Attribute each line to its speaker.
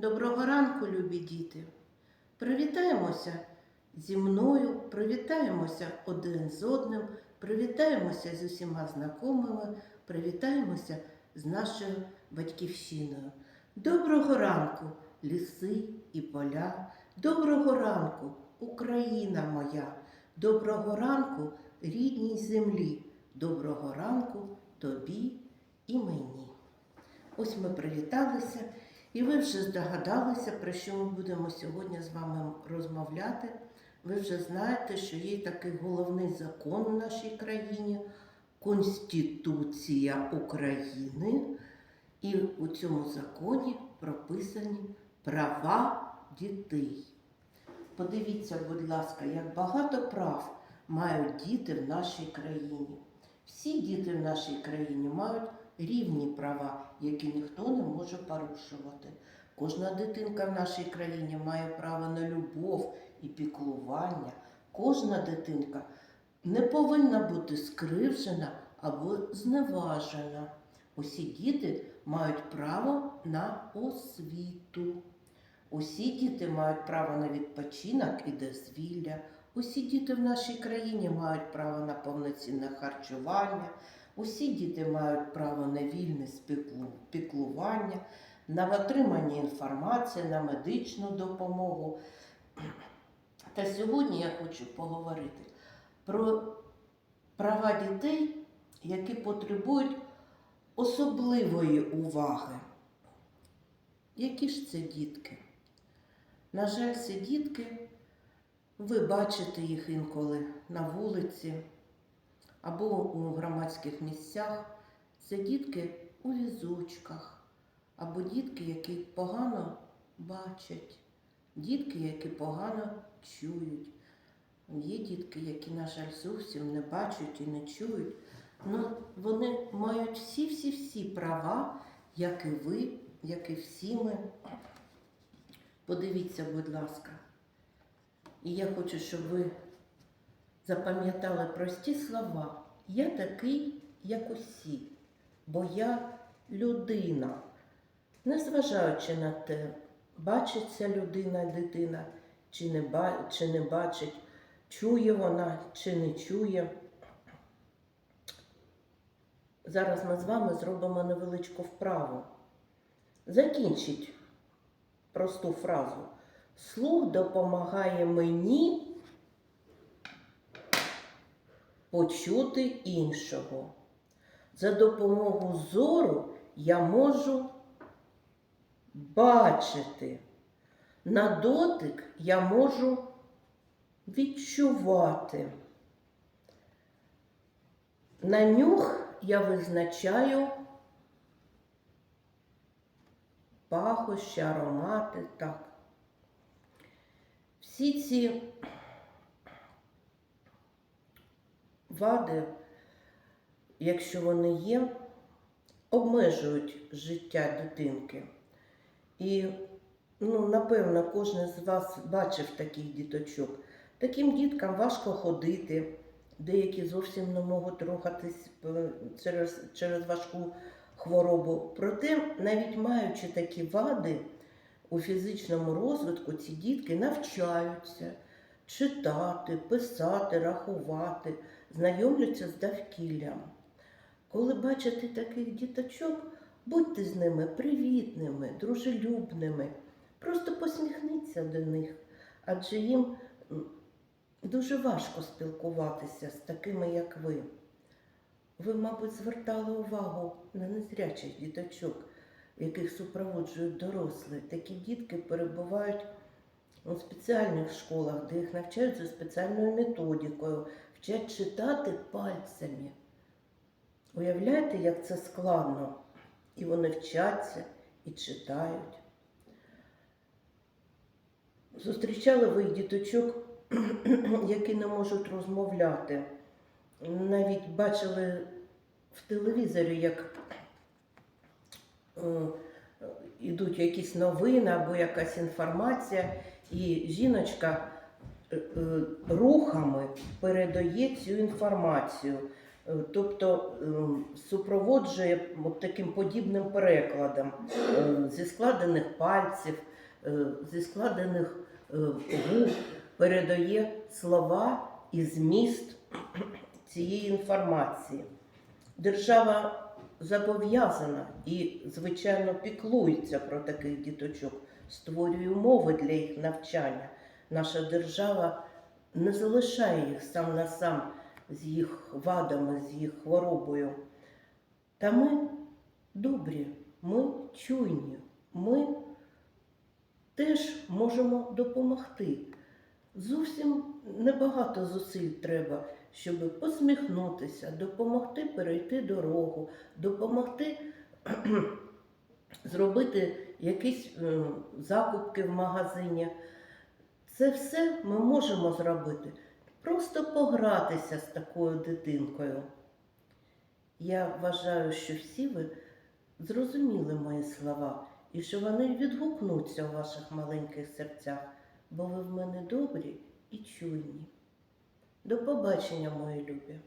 Speaker 1: Доброго ранку, любі діти! Привітаємося зі мною, привітаємося один з одним, привітаємося з усіма знайомими, привітаємося з нашою батьківщиною. Доброго ранку, ліси і поля, доброго ранку, Україна моя, доброго ранку, рідній землі, доброго ранку тобі і мені. Ось ми привіталися, і ви вже здогадалися, про що ми будемо сьогодні з вами розмовляти. Ви вже знаєте, що є такий головний закон у нашій країні Конституція України. І у цьому законі прописані права дітей. Подивіться, будь ласка, як багато прав мають діти в нашій країні. Всі діти в нашій країні мають рівні права, які ніхто не може порушувати. Кожна дитинка в нашій країні має право на любов і піклування. Кожна дитинка не повинна бути скривджена або зневажена. Усі діти мають право на освіту. Усі діти мають право на відпочинок і дозвілля. Усі діти в нашій країні мають право на повноцінне харчування. Усі діти мають право на вільне піклування, на отримання інформації, на медичну допомогу. Та сьогодні я хочу поговорити про права дітей, які потребують особливої уваги. Які ж це дітки? На жаль, це дітки, ви бачите їх інколи на вулиці або у громадських місцях. Це дітки у візочках, або дітки, які погано бачать, дітки, які погано чують. Є дітки, які, на жаль, зовсім не бачать і не чують. Ну, вони мають всі-всі-всі права, як і ви, як і всі ми. Подивіться, будь ласка. І я хочу, щоб ви запам'ятали прості слова. Я такий, як усі, бо я людина. Незважаючи на те, бачить ця людина, дитина, чи не, ба- чи не бачить, чує вона чи не чує. Зараз ми з вами зробимо невеличку вправу. Закінчіть просту фразу. Слух допомагає мені почути іншого. За допомогою зору я можу бачити. На дотик я можу відчувати. На нюх я визначаю пахощі, аромати, так. Всі ці вади, якщо вони є, обмежують життя дитинки. І, ну, напевно, кожен з вас бачив таких діточок. Таким діткам важко ходити, деякі зовсім не можуть рухатись е, через, через важку хворобу. Проте, навіть маючи такі вади у фізичному розвитку, ці дітки навчаються читати, писати, рахувати, знайомляться з довкіллям. Коли бачите таких діточок, будьте з ними привітними, дружелюбними, просто посміхніться до них, адже їм дуже важко спілкуватися з такими, як ви. Ви, мабуть, звертали увагу на незрячих діточок, яких супроводжують дорослі. Такі дітки перебувають у спеціальних школах, де їх навчають за спеціальною методикою, вчать читати пальцями. Уявляєте, як це складно? І вони вчаться і читають. Зустрічали ви діточок, які не можуть розмовляти. Навіть бачили в телевізорі, як е, ідуть якісь новини або якась інформація, і жіночка е, е, рухами передає цю інформацію. е, тобто ем, супроводжує таким подібним перекладом зі складених пальців, зі складених губ, передає слова і зміст цієї інформації. Держава зобов'язана і, звичайно, піклується про таких діточок, створює умови для їх навчання. Наша держава не залишає їх сам на сам з їх вадами, з їх хворобою. Та ми добрі, ми чуйні, ми теж можемо допомогти. Зовсім небагато зусиль треба, щоб посміхнутися, допомогти перейти дорогу, допомогти зробити якісь е, закупки в магазині. Це все ми можемо зробити. Просто погратися з такою дитинкою. Я вважаю, що всі ви зрозуміли мої слова і що вони відгукнуться у ваших маленьких серцях, бо ви в мене добрі і чуйні. До побачення, мої любі!